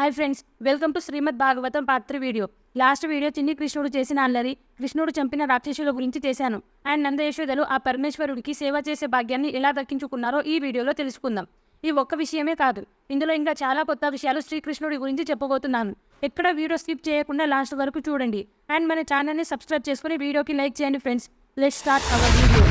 Hi friends welcome to Srimad Bhagavatam పాత్ర video last video చిన్ని కృష్ణుడు చేసిన అల్లరి కృష్ణుడు చంపిన రాక్షసుల గురించి చేశాను. అండ్ నందయశోదలు ఆ పరమేశ్వరుడికి సేవ చేసే భాగ్యాన్ని ఎలా దక్కించుకున్నారో ఈ వీడియోలో తెలుసుకుందాం. ఈ ఒక్క విషయమే కాదు ఇందులో ఇంకా చాలా కొత్త విషయాలు శ్రీకృష్ణుడి గురించి చెప్పబోతున్నాను. ఎక్కడ వీడియో స్కిప్ చేయకుండా లాస్ట్ వరకు చూడండి. అండ్ మన ఛానల్ని సబ్స్క్రైబ్ చేసుకుని వీడియోకి లైక్ చేయండి friends let start our video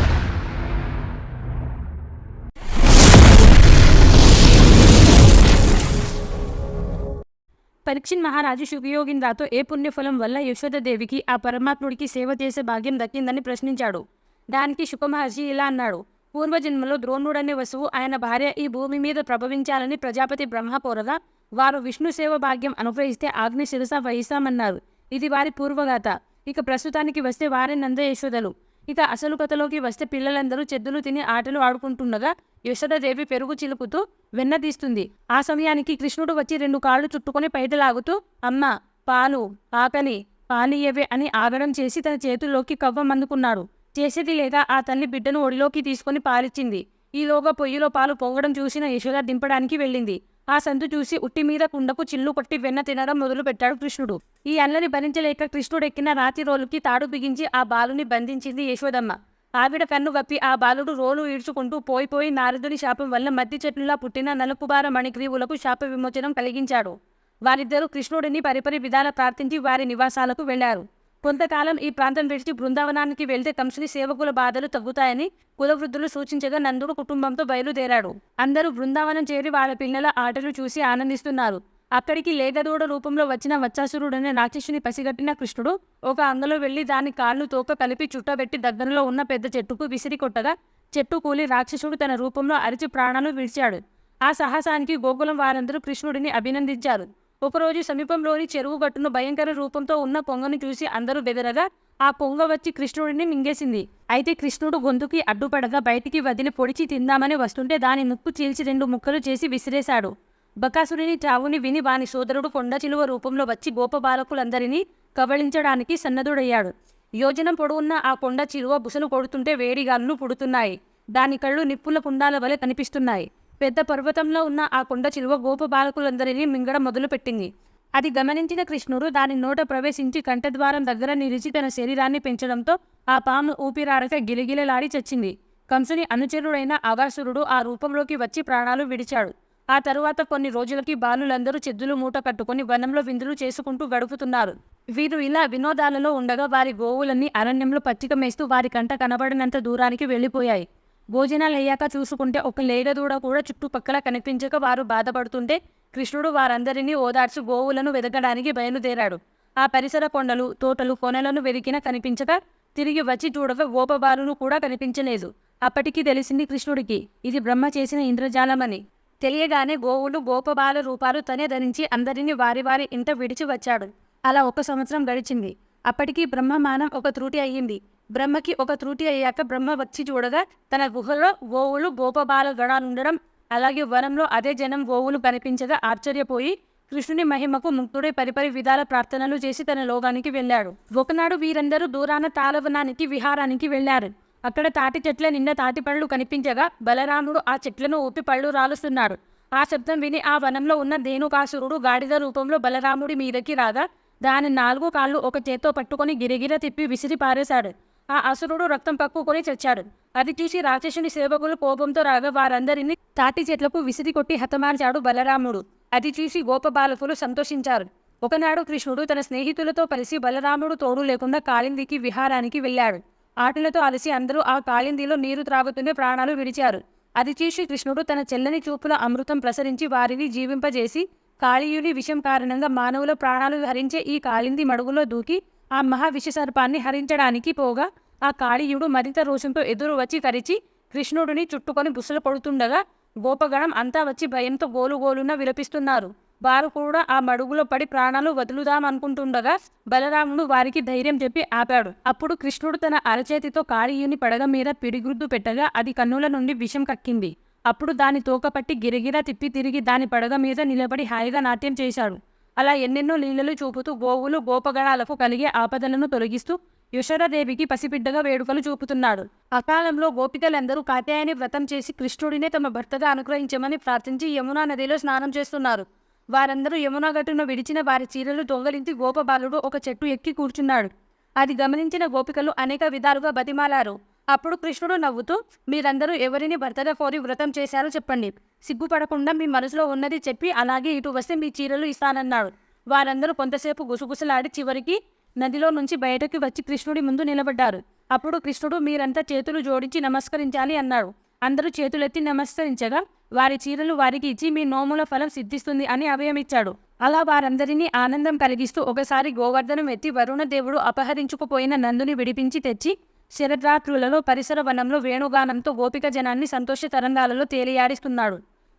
Parikshit మహారాజు శుభయోగిందాతో ఏ పుణ్యఫలం వల్ల యశోదదేవికి ఆ పరమాత్ముడికి సేవ చేసే భాగ్యం దక్కిందని ప్రశ్నించాడు. దానికి శుకమహర్షి ఇలా అన్నాడు. పూర్వజన్మలో ద్రోణుడనే వసువు ఆయన భార్య ఈ భూమి మీద ప్రభవించాలని ప్రజాపతి బ్రహ్మ కోరగా వారు విష్ణు సేవ భాగ్యం అనుగ్రహిస్తే ఆగ్ని శిరస వహిస్తామన్నారు. ఇది వారి పూర్వగాథ. ఇక ప్రస్తుతానికి వస్తే వారే నంద యశోదలు. ఇక అసలు కథలోకి వస్తే పిల్లలందరూ చెద్దులు తిని ఆటలు ఆడుకుంటుండగా యశోదాదేవి పెరుగు చిలుకుతూ వెన్న తీస్తుంది. ఆ సమయానికి కృష్ణుడు వచ్చి రెండు కాళ్ళు చుట్టుకొని పైదలాగుతూ అమ్మ పాలు ఆకలి పానీయవే అని ఆగడం చేసి తన చేతుల్లోకి కవ్వం అందుకున్నాడు. చేసేది లేదా ఆ తల్లి బిడ్డను ఒడిలోకి తీసుకొని పాలిచ్చింది. ఈలోగా పొయ్యిలో పాలు పొంగడం చూసిన యశోద దింపడానికి వెళ్ళింది. ఆ సందు చూసి ఉట్టి మీద కుండకు చిల్లు కొట్టి వెన్న తినడం మొదలు పెట్టాడు కృష్ణుడు. ఈ అల్లని భరించలేక కృష్ణుడు ఎక్కిన రాతి రోలుకి తాడు బిగించి ఆ బాలుని బంధించింది యశోదమ్మ. ఆవిడ కన్ను గప్పి ఆ బాలుడు రోలు ఈడ్చుకుంటూ పోయిపోయి నారదుని శాపం వల్ల మద్ది చెట్లులా పుట్టిన నలుపుబార మణిగ్రీవులకు శాప విమోచనం కలిగించాడు. వారిద్దరూ కృష్ణుడిని పరిపరి విధాల ప్రార్థించి వారి నివాసాలకు వెళ్ళారు కొంతకాలం ఈ ప్రాంతం విడిచి బృందావనానికి వెళ్తే కంసుని సేవకుల బాధలు తగ్గుతాయని కులవృద్ధులు సూచించగా నందుడు కుటుంబంతో బయలుదేరాడు. అందరూ బృందావనం చేరి వాళ్ళ పిల్లల ఆటలు చూసి ఆనందిస్తున్నారు. అక్కడికి లేగదూడ రూపంలో వచ్చిన వచ్చాసురుడనే రాక్షసుని పసిగట్టిన కృష్ణుడు ఒక అంగలో వెళ్ళి దాని కాళ్ళు తోక కలిపి చుట్టబెట్టి దగ్గరలో ఉన్న పెద్ద చెట్టుకు విసిరి కొట్టగా చెట్టు కూలి రాక్షసుడు తన రూపంలో అరిచి ప్రాణాలు విడిచాడు. ఆ సాహసానికి గోకులం వారందరూ కృష్ణుడిని అభినందించారు. ఒకరోజు సమీపంలోని చెరువు గట్టును భయంకర రూపంతో ఉన్న పొంగను చూసి అందరూ బెదరగా ఆ పొంగ వచ్చి కృష్ణుడిని మింగేసింది. అయితే కృష్ణుడు గొంతుకి అడ్డుపడగా బయటికి వదిలి పొడిచి తిందామని వస్తుంటే దాని ముక్కు చీల్చి రెండు ముక్కలు చేసి విసిరేశాడు. బకాసురుని చావుని విని వాని సోదరుడు కొండ చిలువ రూపంలో వచ్చి గోప బాలకులందరినీ కబళించడానికి సన్నదుడయ్యాడు యోజనం పొడవున్న ఆ కొండ చిలువ బుసలు కొడుతుంటే వేడిగాళ్ళు పుడుతున్నాయి. దాని కళ్ళు నిప్పుల పుండాల వలె కనిపిస్తున్నాయి. పెద్ద పర్వతంలో ఉన్న ఆ కొండ చిలువ గోప బాలకులందరినీ మింగడం మొదలుపెట్టింది. అది గమనించిన కృష్ణుడు దాని నోట ప్రవేశించి కంఠద్వారం దగ్గర నిలిచి తన శరీరాన్ని పెంచడంతో ఆ పాము ఊపిరారక గిలిగిలలాడి చచ్చింది. కంసుని అనుచరుడైన అవాసురుడు ఆ రూపంలోకి వచ్చి ప్రాణాలు విడిచాడు. ఆ తరువాత కొన్ని రోజులకి బాలులందరూ చెద్దులు మూట కట్టుకుని వనంలో విందులు చేసుకుంటూ గడుపుతున్నారు. వీరు ఇలా వినోదాలలో ఉండగా వారి గోవులన్నీ అరణ్యంలో పచ్చిక మేస్తూ వారి కంట కనబడినంత దూరానికి వెళ్ళిపోయాయి. భోజనాలు అయ్యాక చూసుకుంటే ఒక లేగదూడ కూడా చుట్టుపక్కల కనిపించక వారు బాధపడుతుంటే కృష్ణుడు వారందరినీ ఓదార్చి గోవులను వెదకడానికి బయలుదేరాడు. ఆ పరిసర కొండలు తోటలు కొనలను వెదికిన కనిపించక తిరిగి వచ్చి చూడక గోపబాలును కూడా కనిపించలేదు. అప్పటికి తెలిసింది కృష్ణుడికి ఇది బ్రహ్మ చేసిన ఇంద్రజాలమని. తెలియగానే గోవులు గోపబాల రూపాలు తనే ధరించి అందరినీ వారి వారి ఇంట విడిచి వచ్చాడు. అలా ఒక సంవత్సరం గడిచింది. అప్పటికీ బ్రహ్మమానం ఒక త్రుటి అయ్యింది. బ్రహ్మకి ఒక త్రుటి అయ్యాక బ్రహ్మ వచ్చి చూడగా తన గుహలో గోవులు గోపబాల గడాలుండడం అలాగే వనంలో అదే జనం గోవులు కనిపించగా ఆశ్చర్యపోయి కృష్ణుని మహిమకు ముక్తుడై పరిపరి విధాల ప్రార్థనలు చేసి తన లోకానికి వెళ్ళాడు. ఒకనాడు వీరందరూ దూరాన తాళవనానికి విహారానికి వెళ్ళారు. అక్కడ తాటి చెట్ల నిండా తాటి పళ్ళు కనిపించగా బలరాముడు ఆ చెట్లను ఊపి పళ్ళు రాలుస్తున్నాడు. ఆ శబ్దం విని ఆ వనంలో ఉన్న ధేనుకాసురుడు గాడిద రూపంలో బలరాముడి మీదకి రాగా దాని నాలుగు కాళ్ళు ఒక చేత్తో పట్టుకొని గిరిగిర తిప్పి విసిరి పారేశాడు. ఆ అసురుడు రక్తం పక్కుకొని చచ్చాడు. అది చూసి రాక్షసుని సేవకులు కోపంతో రాగా వారందరినీ తాటి చెట్లకు విసిరి కొట్టి హతమార్చాడు బలరాముడు. అది చూసి గోపబాలకులు సంతోషించారు. ఒకనాడు కృష్ణుడు తన స్నేహితులతో కలిసి బలరాముడు తోడు లేకుండా కాళిందికి విహారానికి వెళ్ళాడు. ఆటలతో అలసి అందరూ ఆ కాళిందిలో నీరు త్రాగుతూనే ప్రాణాలు విడిచారు. అది చూసి కృష్ణుడు తన చెల్లని చూపుల అమృతం ప్రసరించి వారిని జీవింపజేసి కాళీయుని విషం కారణంగా మానవుల ప్రాణాలు హరించే ఈ కాళింది మడుగులో దూకి ఆ మహావిషసర్పాన్ని హరించడానికి పోగా ఆ కాళీయుడు మరింత రోషంతో ఎదురు వచ్చి కరిచి కృష్ణుడిని చుట్టుకొని బుసలు పడుతుండగా గోపగణం అంతా వచ్చి భయంతో గోలుగోలున విలపిస్తున్నారు. వారు కూడా ఆ మడుగులో పడి ప్రాణాలు వదులుదామనుకుంటుండగా బలరాముడు వారికి ధైర్యం చెప్పి ఆపాడు. అప్పుడు కృష్ణుడు తన అరచేతితో కాళీయుని పడగ మీద పిడిగుద్దు పెట్టగా అది కన్నుల నుండి విషం కక్కింది. అప్పుడు దాని తోకపట్టి గిరిగిరా తిప్పి తిరిగి దాని పడగ మీద నిలబడి హాయిగా నాట్యం చేశాడు. అలా ఎన్నెన్నో లీలలు చూపుతూ గోవులు గోపగణాలకు కలిగే ఆపదలను తొలగిస్తూ యశోదాదేవికి పసిబిడ్డగా వేడుకలు చూపుతున్నాడు. అకాలంలో గోపికలందరూ కాత్యాయని వ్రతం చేసి కృష్ణుడినే తమ భర్తగా అనుగ్రహించమని ప్రార్థించి యమునా నదిలో స్నానం చేస్తున్నారు. వారందరూ యమునా గట్టును విడిచిన వారి చీరలు దొంగలించి గోపబాలుడు ఒక చెట్టు ఎక్కి కూర్చున్నాడు. అది గమనించిన గోపికలు అనేక విధాలుగా బతిమాలారు. అప్పుడు కృష్ణుడు నవ్వుతూ మీరందరూ ఎవరిని భర్తగా కోరి వ్రతం చేశారో చెప్పండి. సిగ్గుపడకుండా మీ మనసులో ఉన్నది చెప్పి అలాగే ఇటు వస్తే మీ చీరలు ఇస్తానన్నాడు. వారందరూ కొంతసేపు గుసగుసలాడి చివరికి నదిలో నుంచి బయటకు వచ్చి కృష్ణుడి ముందు నిలబడ్డారు. అప్పుడు కృష్ణుడు మీరంతా చేతులు జోడించి నమస్కరించాలి అన్నాడు. అందరూ చేతులెత్తి నమస్కరించగా వారి చీరలు వారికి ఇచ్చి మీ నోముల ఫలం సిద్ధిస్తుంది అని అభయమిచ్చాడు. అలా వారందరినీ ఆనందం కలిగిస్తూ ఒకసారి గోవర్ధనం ఎత్తి వరుణ దేవుడు అపహరించుకుపోయిన నందుని విడిపించి తెచ్చి శరద్రాత్రులలో పరిసర వనంలో వేణుగానంతో గోపిక జనాన్ని సంతోష తరంగాలలో తేలియాడిస్తున్నాడు.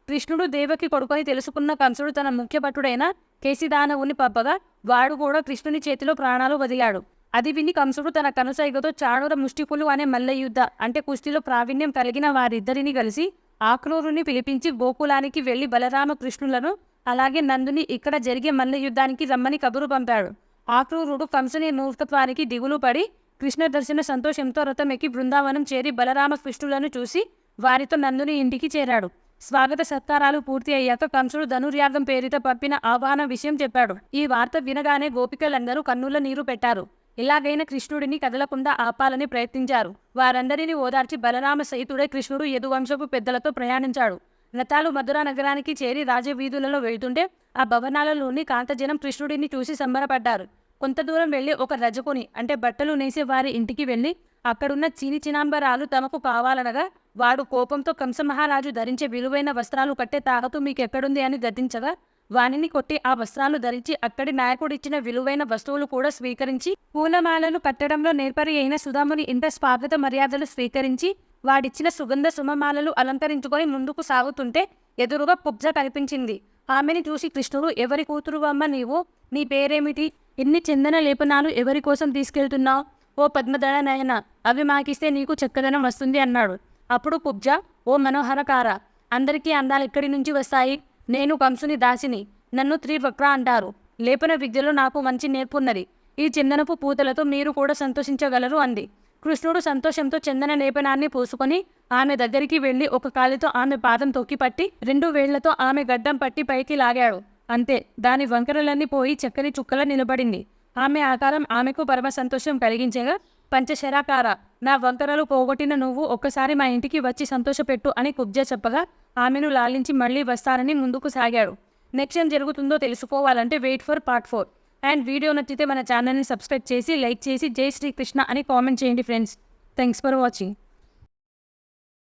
కృష్ణుడు దేవకి కొడుకొని తెలుసుకున్న కంసుడు తన ముఖ్యభటుడైన కేసిదానవుని పంపగా వాడు కూడా కృష్ణుని చేతిలో ప్రాణాలు వదిలాడు. అది విని కంసుడు తన కనుసైగతో చాణుర ముష్టిపులు అనే మల్లయుద్ధ అంటే కుస్తీలో ప్రావీణ్యం కలిగిన వారిద్దరిని కలిసి ఆక్రూరుని పిలిపించి గోకులానికి వెళ్ళి బలరామ కృష్ణులను అలాగే నందుని ఇక్కడ జరిగే మల్లయుద్ధానికి రమ్మని కబురు పంపాడు. ఆక్రూరుడు కంసుని మూర్ఖత్వానికి దిగులు పడి కృష్ణ దర్శన సంతోషంతో రథం ఎక్కి బృందావనం చేరి బలరామ కృష్ణులను చూసి వారితో నందుని ఇంటికి చేరాడు. స్వాగత సత్కారాలు పూర్తి అయ్యాక కంసుడు ధనుర్యాగం పేరిట పంపిన ఆహ్వాన విషయం చెప్పాడు. ఈ వార్త వినగానే గోపికలందరూ కన్నుల నీరు పెట్టారు. ఇలాగైనా కృష్ణుడిని కదలకుండా ఆపాలని ప్రయత్నించారు. వారందరినీ ఓదార్చి బలరామ సహితుడే కృష్ణుడు యదువంశపు పెద్దలతో ప్రయాణించాడు. రథాలు మధురా నగరానికి చేరి రాజవీధులలో వెళ్తుంటే ఆ భవనాలలోని కాంతజనం కృష్ణుడిని చూసి సంబరపడ్డారు. కొంత దూరం వెళ్ళి ఒక రజకుని అంటే బట్టలు నేసే వారి ఇంటికి వెళ్ళి అక్కడున్న చీని చినాంబరాలు తమకు కావాలనగా వాడు కోపంతో కంసమహారాజు ధరించే విలువైన వస్త్రాలు కట్టే తాకతు మీకెక్కడుంది అని గద్దించగా వానిని కొట్టి ఆ వస్త్రాలు ధరించి అక్కడి నాయకుడిచ్చిన విలువైన వస్తువులు కూడా స్వీకరించి పూలమాలను కట్టడంలో నేర్పరి అయిన సుధాముని ఇంత స్వాగత మర్యాదలు స్వీకరించి వాడిచ్చిన సుగంధ సుమమాలలు అలంకరించుకొని ముందుకు సాగుతుంటే ఎదురుగా పుబ్జ కనిపించింది. ఆమెని చూసి కృష్ణుడు ఎవరి కూతురు అమ్మ నీవు? నీ పేరేమిటి? ఎన్ని చందన లేపనాలు ఎవరి కోసం తీసుకెళ్తున్నావు ఓ పద్మదళ నయన అవి మాకిస్తే నీకు చక్కదనం వస్తుంది అన్నాడు. అప్పుడు కుబ్జ ఓ మనోహరకార అందరికీ అందాలు ఎక్కడి నుంచి వస్తాయి? నేను కంసుని దాసిని నన్ను త్రివక్ర అంటారు. లేపన విద్యలో నాకు మంచి నేర్పున్నది. ఈ చందనపు పూతలతో మీరు కూడా సంతోషించగలరు అంది. కృష్ణుడు సంతోషంతో చందన లేపనాన్ని పూసుకొని ఆమె దగ్గరికి వెళ్ళి ఒక కాలితో ఆమె పాదం తొక్కిపట్టి రెండు వేళ్ళతో ఆమె గడ్డం పట్టి పైకి లాగాడు. అంతే దాని వంకరలన్నీ పోయి చక్కని చుక్కల నిలబడింది. ఆమె ఆకారం ఆమెకు పరమ సంతోషం కలిగించగా పంచశరాకార నా వంకరలు పోగొట్టిన నువ్వు ఒక్కసారి మా ఇంటికి వచ్చి సంతోషపెట్టు అని కుబ్జ చెప్పగా ఆమెను లాలించి మళ్ళీ వస్తానని ముందుకు సాగాడు. నెక్స్ట్ ఏం జరుగుతుందో తెలుసుకోవాలంటే wait for part four. And video నచ్చితే మన ఛానల్ని సబ్స్క్రైబ్ చేసి లైక్ చేసి జై శ్రీకృష్ణ అని కామెంట్ చేయండి ఫ్రెండ్స్. Thanks for watching.